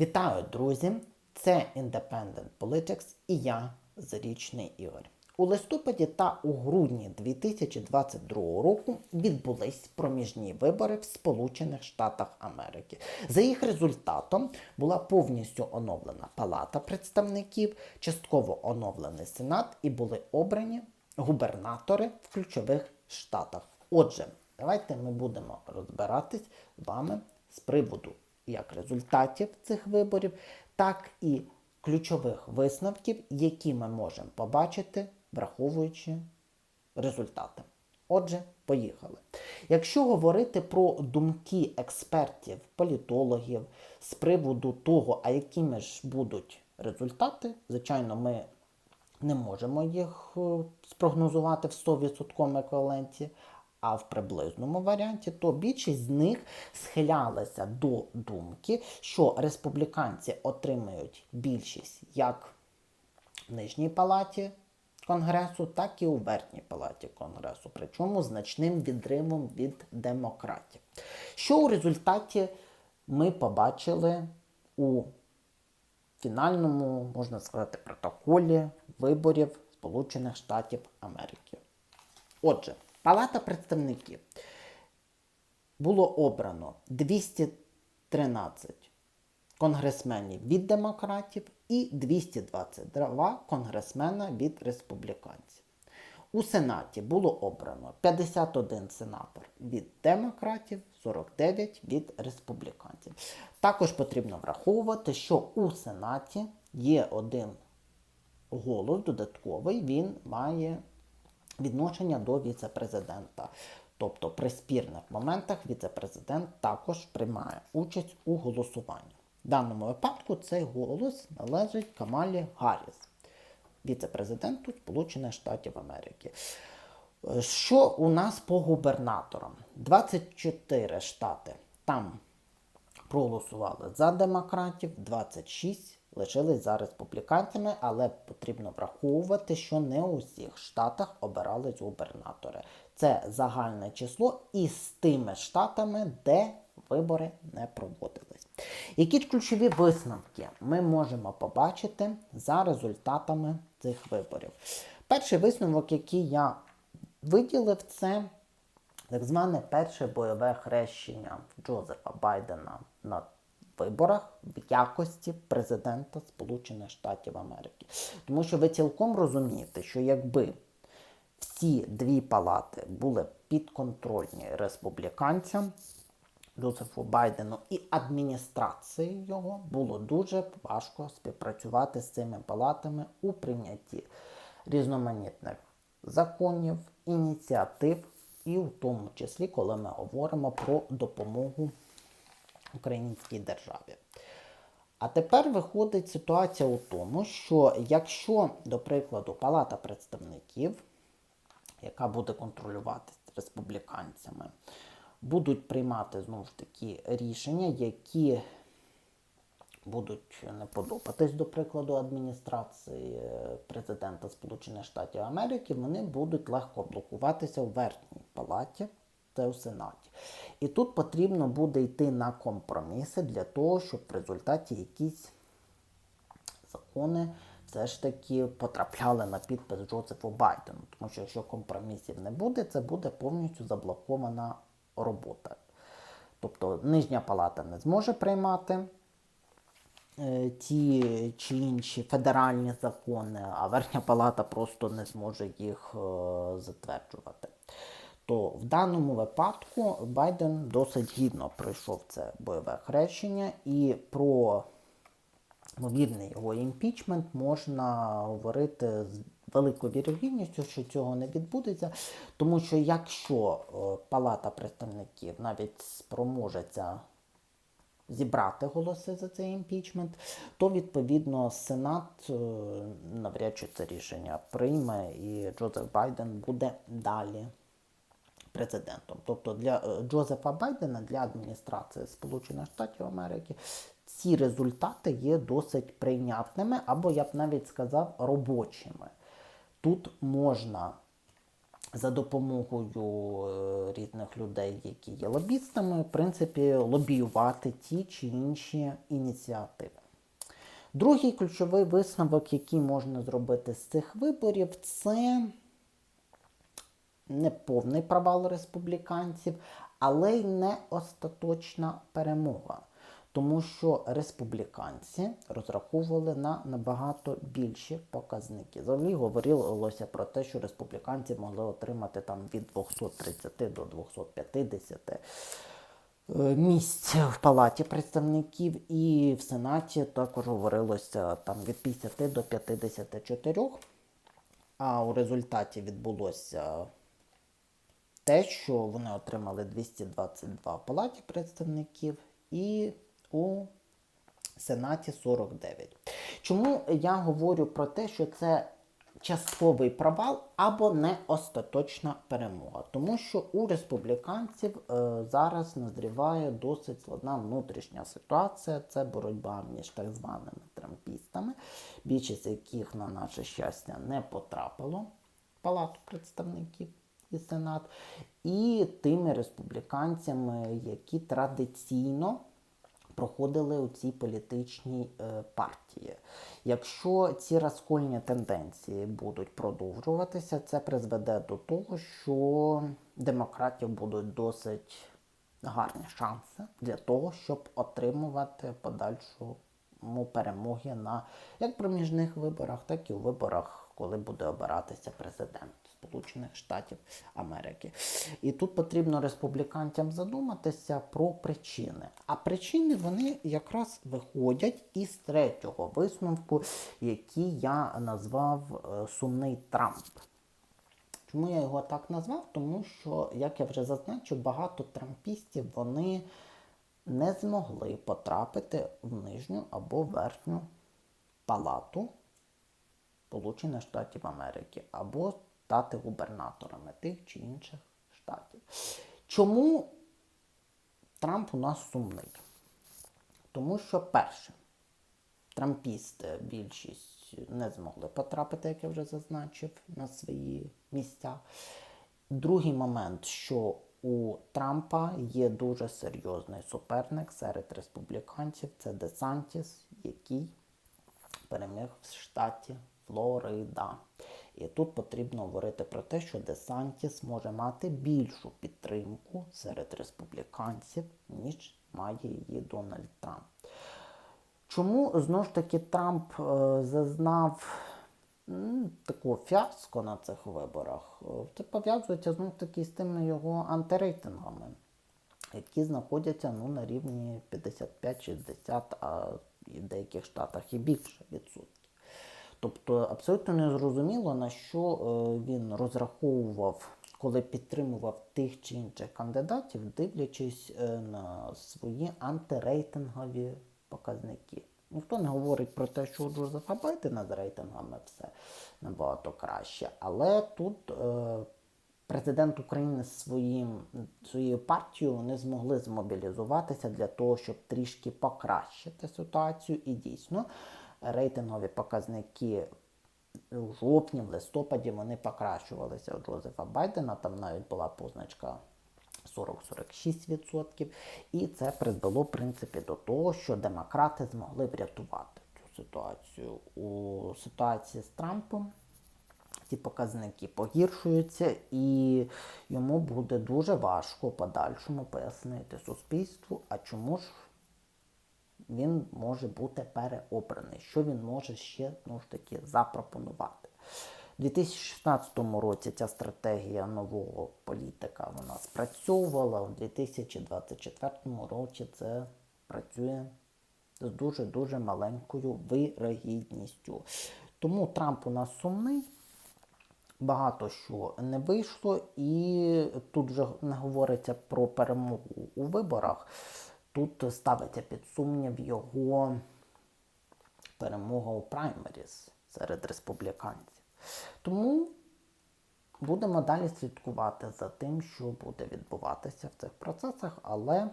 Вітаю, друзі! Це Independent Politics і я, Зарічний Ігор. У листопаді та у грудні 2022 року відбулись проміжні вибори в Сполучених Штатах Америки. За їх результатом була повністю оновлена Палата представників, частково оновлений Сенат і були обрані губернатори в ключових штатах. Отже, давайте ми будемо розбиратись з вами з приводу як результатів цих виборів, так і ключових висновків, які ми можемо побачити, враховуючи результати. Отже, поїхали. Якщо говорити про думки експертів, політологів з приводу того, а якими ж будуть результати, звичайно, ми не можемо їх е, спрогнозувати в 100% еквіваленті, а в приблизному варіанті, то більшість з них схилялися до думки, що республіканці отримають більшість як в нижній палаті Конгресу, так і у верхній палаті Конгресу, причому значним відривом від демократів. Що у результаті ми побачили у фінальному, можна сказати, протоколі виборів Сполучених Штатів Америки. Отже, Палата представників було обрано 213 конгресменів від демократів і 222 конгресмена від республіканців. У Сенаті було обрано 51 сенатор від демократів, 49 від республіканців. Також потрібно враховувати, що у Сенаті є один голос додатковий, він має відношення до віце-президента. Тобто при спірних моментах віце-президент також приймає участь у голосуванні. В даному випадку цей голос належить Камалі Гарріс, віце-президенту Сполучених Штатів Америки. Що у нас по губернаторам? 24 штати там проголосували за демократів, 26 лишились за республіканцями, але потрібно враховувати, що не у всіх штатах обирались губернатори. Це загальне число із тими штатами, де вибори не проводились. Які ж ключові висновки ми можемо побачити за результатами цих виборів? Перший висновок, який я виділив, це так зване перше бойове хрещення Джозефа Байдена на виборах в якості президента Сполучених Штатів Америки. Тому що ви цілком розумієте, що якби всі дві палати були підконтрольні республіканцям, Джозефу Байдену і адміністрації його було дуже важко співпрацювати з цими палатами у прийнятті різноманітних законів, ініціатив, і в тому числі, коли ми говоримо про допомогу українській державі. А тепер виходить ситуація у тому, що якщо, до прикладу, Палата представників, яка буде контролюватися республіканцями, будуть приймати знову ж таки рішення, які будуть не подобатись, до прикладу, адміністрації президента Сполучених Штатів Америки, вони будуть легко блокуватися у верхній палаті та у Сенаті. І тут потрібно буде йти на компроміси для того, щоб в результаті якісь закони все ж таки потрапляли на підпис Джозефу Байдену. Тому що якщо компромісів не буде, це буде повністю заблокована робота. Тобто нижня палата не зможе приймати е, ті чи інші федеральні закони, а верхня палата просто не зможе їх е, затверджувати. То в даному випадку Байден досить гідно пройшов це бойове хрещення, і про ймовірний його імпічмент можна говорити з великою вірогідністю, що цього не відбудеться. Тому що якщо е, Палата представників навіть спроможеться зібрати голоси за цей імпічмент, то відповідно Сенат е, навряд чи це рішення прийме, і Джозеф Байден буде далі президентом. Тобто для е, Джозефа Байдена, для адміністрації Сполучених Штатів Америки, ці результати є досить прийнятними, або я б навіть сказав робочими. Тут можна за допомогою е, різних людей, які є лобістами, в принципі, лобіювати ті чи інші ініціативи. Другий ключовий висновок, який можна зробити з цих виборів, це не повний провал республіканців, але й не остаточна перемога. Тому що республіканці розраховували на набагато більші показники. Взагалі говорилося про те, що республіканці могли отримати там від 230 до 250 е, місць в Палаті представників, і в Сенаті також говорилося там від 50 до 54. А у результаті відбулося те, що вони отримали 222 Палаті представників і у Сенаті 49. Чому я говорю про те, що це частковий провал або не остаточна перемога? Тому що у республіканців е, зараз назріває досить складна внутрішня ситуація. Це боротьба між так званими трампістами, більшість яких, на наше щастя, не потрапило в Палату представників і Сенат, і тими республіканцями, які традиційно проходили у цій політичній е, партії. Якщо ці розкольні тенденції будуть продовжуватися, це призведе до того, що демократів будуть досить гарні шанси для того, щоб отримувати подальшому перемоги на як проміжних виборах, так і у виборах, коли буде обиратися президент. Сполучених Штатів Америки. І тут потрібно республіканцям задуматися про причини. А причини вони якраз виходять із третього висновку, який я назвав е, Сумний Трамп. Чому я його так назвав? Тому що, як я вже зазначив, багато трампістів вони не змогли потрапити в нижню або верхню палату Сполучених Штатів Америки або стати губернаторами тих чи інших штатів. Чому Трамп у нас сумний? Тому що, перше, трампісти більшість не змогли потрапити, як я вже зазначив, на свої місця. Другий момент, що у Трампа є дуже серйозний суперник серед республіканців, це Десантіс, який переміг в штаті Флорида. І тут потрібно говорити про те, що Десантіс може мати більшу підтримку серед республіканців, ніж має її Дональд Трамп. Чому знову ж таки Трамп е, зазнав такого фіаско на цих виборах? Е, Це пов'язується знову ж таки з тими його антирейтингами, які знаходяться ну, на рівні 55-60, а в деяких штатах і більше відсотків. Тобто абсолютно незрозуміло, на що е, він розраховував, коли підтримував тих чи інших кандидатів, дивлячись е, на свої антирейтингові показники. Ніхто не говорить про те, що у Джозефа Байдена з рейтингами все набагато краще. Але тут е, президент України з своїм, своєю партією не змогли змобілізуватися для того, щоб трішки покращити ситуацію. І дійсно рейтингові показники у жовтні, в листопаді вони покращувалися у Джозефа Байдена. Там навіть була позначка 40-46%. І це призвело, в принципі, до того, що демократи змогли врятувати цю ситуацію. У ситуації з Трампом ці показники погіршуються, і йому буде дуже важко подальшому пояснити суспільству, а чому ж він може бути переобраний, що він може ще ну ж таки запропонувати. У 2016 році ця стратегія нового політика вона спрацьовувала, у 2024 році це працює з дуже-дуже маленькою вирогідністю. Тому Трамп у нас сумний. Багато що не вийшло, і тут вже не говориться про перемогу у виборах. Тут ставиться під сумнів його перемога у праймеріс серед республіканців. Тому будемо далі слідкувати за тим, що буде відбуватися в цих процесах, але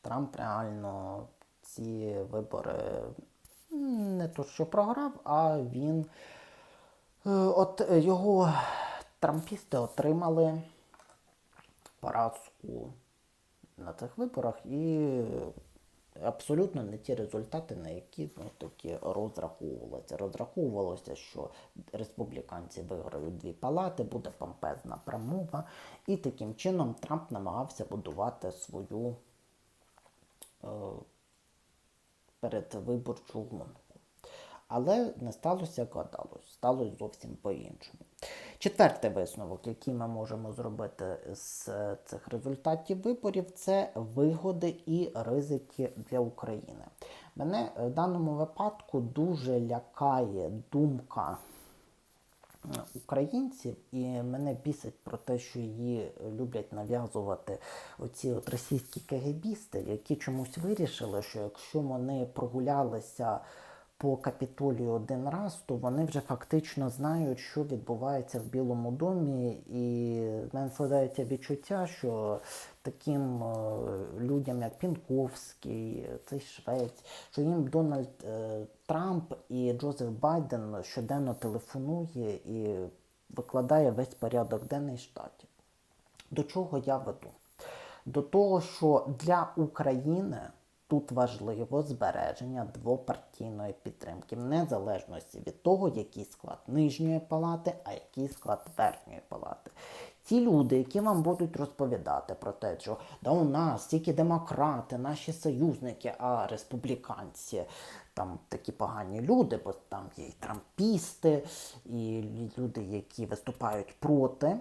Трамп реально ці вибори не то що програв, а він е, от його трампісти отримали поразку на цих виборах і абсолютно не ті результати, на які ну, такі розраховувалося. Розраховувалося, що республіканці виграють дві палати, буде помпезна промова, і таким чином Трамп намагався будувати свою е, передвиборчу гонку. Але не сталося, як гадалось, сталося зовсім по-іншому. Четвертий висновок, який ми можемо зробити з цих результатів виборів, це вигоди і ризики для України. Мене в даному випадку дуже лякає думка українців, і мене бісить про те, що її люблять нав'язувати оці от російські кагебісти, які чомусь вирішили, що якщо вони прогулялися по капітолію один раз, то вони вже фактично знають, що відбувається в Білому домі, і мене складається відчуття, що таким е, людям, як Пінковський, цей швець, що їм Дональд е, Трамп і Джозеф Байден щоденно телефонує і викладає весь порядок денний штатів. До чого я веду? До того, що для України тут важливо збереження двопартійної підтримки, в незалежності від того, який склад нижньої палати, а який склад верхньої палати. Ті люди, які вам будуть розповідати про те, що да у нас тільки демократи, наші союзники, а республіканці там такі погані люди, бо там є і трампісти, і люди, які виступають проти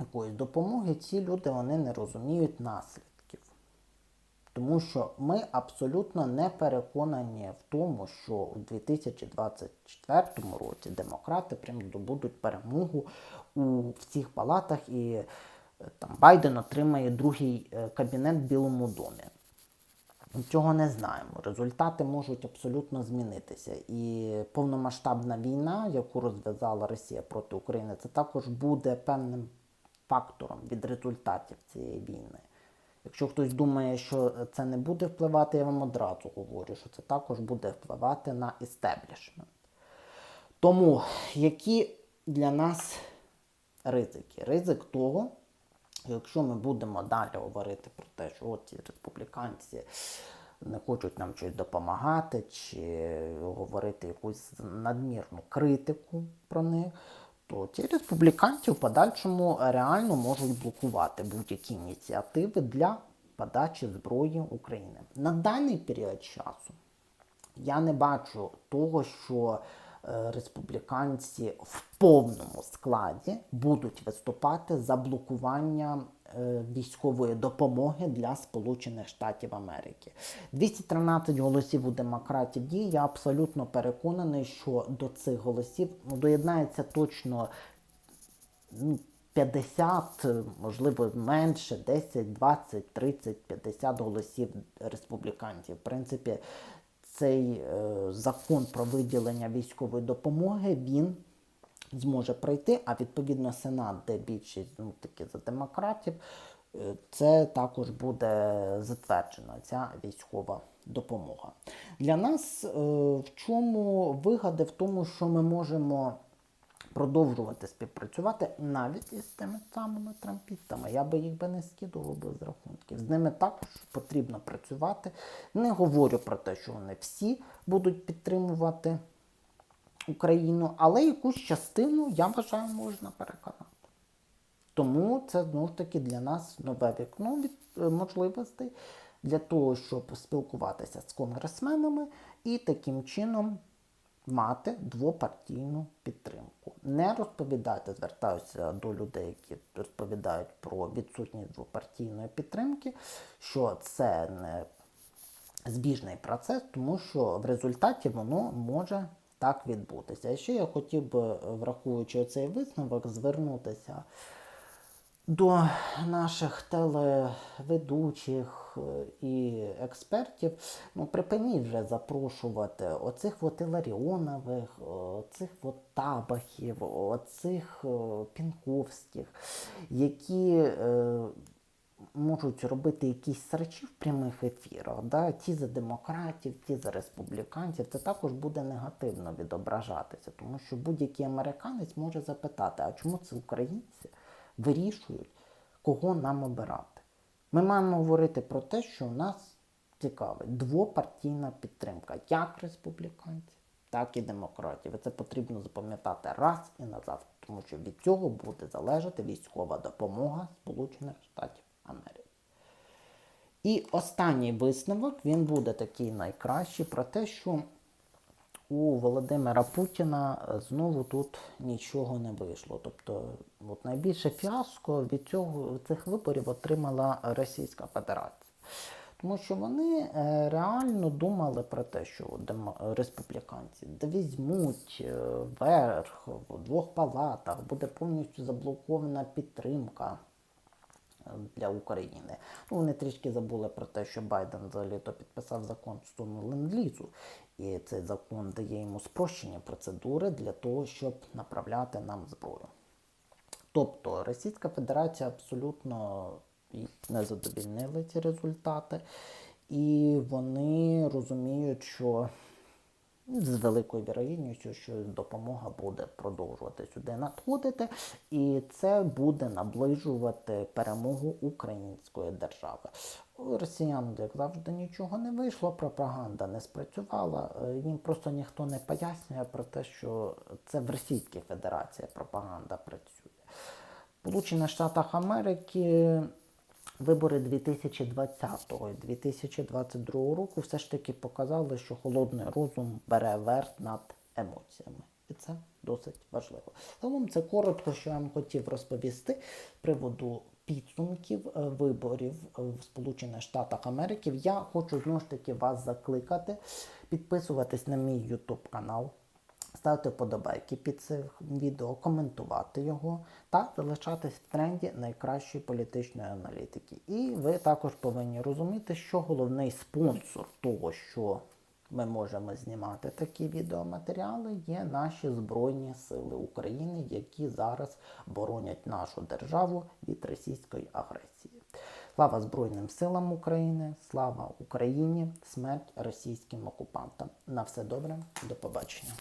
якоїсь допомоги, ці люди вони не розуміють наслідків. Тому що ми абсолютно не переконані в тому, що у 2024 році демократи прям здобудуть перемогу у всіх палатах і е, там Байден отримає другий е, кабінет в Білому домі. Цього не знаємо. Результати можуть абсолютно змінитися. І повномасштабна війна, яку розв'язала Росія проти України, це також буде певним фактором від результатів цієї війни. Якщо хтось думає, що це не буде впливати, я вам одразу говорю, що це також буде впливати на істеблішмент. Тому які для нас ризики? Ризик того, якщо ми будемо далі говорити про те, що от ці республіканці не хочуть нам щось допомагати, чи говорити якусь надмірну критику про них, то ці республіканці в подальшому реально можуть блокувати будь-які ініціативи для подачі зброї України. На даний період часу я не бачу того, що е, республіканці в повному складі будуть виступати за блокування військової допомоги для Сполучених Штатів Америки. 213 голосів у демократів є. Я абсолютно переконаний, що до цих голосів ну, доєднається точно ну, 50, е, можливо, менше, 10, 20, 30, 50 голосів республіканців. В принципі, цей е, закон про виділення військової допомоги він зможе пройти, а відповідно Сенат, де більшість ну, таки за демократів, е, це також буде затверджена ця військова допомога. Для нас е, в чому вигоди в тому, що ми можемо продовжувати співпрацювати навіть із тими самими трампістами. Я би їх би не скидував без рахунків. З ними також потрібно працювати. Не говорю про те, що вони всі будуть підтримувати Україну, але якусь частину, я вважаю, можна переконати. Тому це знову ж таки для нас нове вікно від е, можливостей для того, щоб спілкуватися з конгресменами і таким чином мати двопартійну підтримку. Не розповідайте, звертаюся до людей, які розповідають про відсутність двопартійної підтримки, що це не збіжний процес, тому що в результаті воно може так відбутися. І ще я хотів би, враховуючи цей висновок, звернутися до наших телеведучих е, і експертів, ну припиніть вже запрошувати оцих от Іларіонових, оцих от табахів, оцих е, пінковських, які е, можуть робити якісь срачі в прямих ефірах, да? ті за демократів, ті за республіканців, це також буде негативно відображатися, тому що будь-який американець може запитати, а чому це українці вирішують, кого нам обирати? Ми маємо говорити про те, що у нас цікавить двопартійна підтримка як республіканців, так і демократів. І це потрібно запам'ятати раз і назавжди, тому що від цього буде залежати військова допомога Сполучених Штатів Америки. І останній висновок він буде такий найкращий про те, що у Володимира Путіна знову тут нічого не вийшло. Тобто, от найбільше фіаско від цього цих виборів отримала Російська Федерація. Тому що вони е, реально думали про те, що республіканці візьмуть е, верх в двох палатах, буде повністю заблокована підтримка для України. Ну, вони трішки забули про те, що Байден взагалі то підписав закон стосовно ленд-лізу. І цей закон дає йому спрощені процедури для того, щоб направляти нам зброю. Тобто Російська Федерація абсолютно не задовільнили ці результати, і вони розуміють, що з великою вірогідністю, що допомога буде продовжувати сюди надходити, і це буде наближувати перемогу української держави. Росіян, як завжди, нічого не вийшло, пропаганда не спрацювала. е, Їм просто ніхто не пояснює про те, що це в Російській Федерації пропаганда працює. Сполучених Штатах Америки вибори 2020 і 2022 року все ж таки показали, що холодний розум бере верх над емоціями. І це досить важливо. Загалом це коротко, що я вам хотів розповісти з приводу підсумків е, виборів е, в Сполучених Штатах Америки. Я хочу знову ж таки вас закликати підписуватись на мій YouTube канал. Ставити вподобайки під цим відео, коментувати його та залишатись в тренді найкращої політичної аналітики. І ви також повинні розуміти, що головний спонсор того, що ми можемо знімати такі відеоматеріали, є наші Збройні Сили України, які зараз боронять нашу державу від російської агресії. Слава Збройним силам України, слава Україні, смерть російським окупантам. На все добре, до побачення.